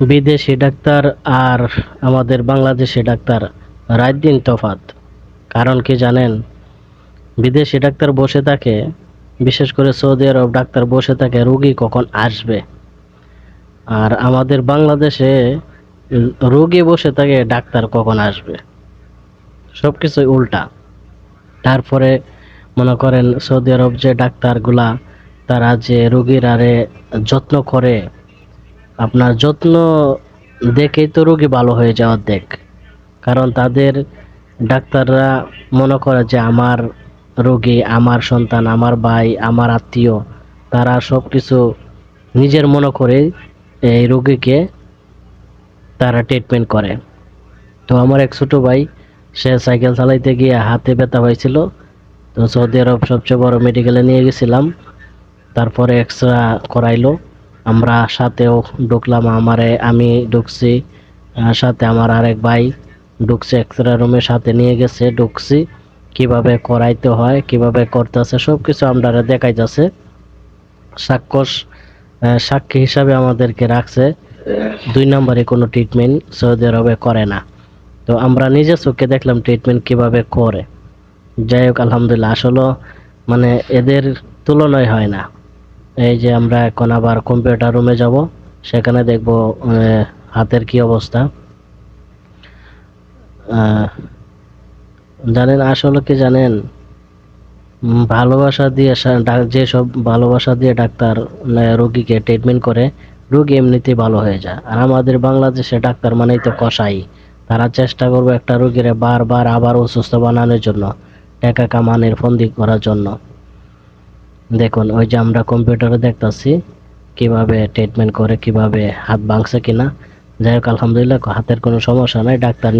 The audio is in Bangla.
বিদেশি ডাক্তার আর আমাদের বাংলাদেশি ডাক্তার রাত দিন তফাত। কারণ কি জানেন? বিদেশি ডাক্তার বসে থাকে, বিশেষ করে সৌদি আরব ডাক্তার বসে থাকে, রুগী কখন আসবে? আর আমাদের বাংলাদেশে রুগী বসে থাকে, ডাক্তার কখন আসবে? সব কিছুই উল্টা। তারপরে মনে করেন সৌদি আরব যে ডাক্তারগুলা, তারা যে রুগীর আরে যত্ন করে আপনার যত্ন দেখেই তো রোগী ভালো হয়ে যাওয়ার দেখ। কারণ তাদের ডাক্তাররা মনে করে যে আমার রোগী, আমার সন্তান, আমার ভাই, আমার আত্মীয়, তারা সব কিছু নিজের মনে করে এই রোগীকে তারা ট্রিটমেন্ট করে। তো আমার এক ছোটো ভাই, সে সাইকেল চালাইতে গিয়ে হাতে ব্যথা হয়েছিল। তো সৌদি আরব সবচেয়ে বড় মেডিকেলে নিয়ে গেছিলাম। তারপরে এক্সরা করাইলো। আমরা সাথেও ঢুকলাম আমারে আমি ঢুকছি সাথে আমার আরেক ভাই ঢুকছে এক্সরা রুমের সাথে নিয়ে গেছে ঢুকছি। কীভাবে করাইতে হয় কীভাবে করতেছে সব কিছু আমরা দেখাইতেছে। সাক্ষস আহ, সাক্ষী হিসাবে আমাদেরকে রাখছে। দুই নম্বরে কোনো ট্রিটমেন্ট সৌদি আরবে করে না। তো আমরা নিজে চোখে দেখলাম ট্রিটমেন্ট কীভাবে করে। যাই হোক আলহামদুলিল্লাহ আসলে মানে এদের তুলনায় হয় না। এই যে আমরা এখন আবার কম্পিউটার রুমে যাব। সেখানে দেখব হাতের কি অবস্থা। জানেন আসলে কি জানেন? ভালোবাসা দিয়ে যেসব ভালোবাসা দিয়ে ডাক্তার রোগীকে ট্রিটমেন্ট করে, রোগী এমনিতেই ভালো হয়ে যায়। আর আমাদের বাংলাদেশে ডাক্তার মানেই তো কষাই তারা চেষ্টা করবে একটা রোগীরে বারবার আবার অসুস্থ বানানোর জন্য টাকা কামানোর ফন্দি করার জন্য। দেখুন, ওই যে আমরা কম্পিউটারে দেখতেছি কীভাবে ট্রিটমেন্ট করে, কীভাবে হাত ভাঙছে কিনা। যাই হোক, আলহামদুলিল্লাহ, হাতের কোনো সমস্যা নাই, ডাক্তার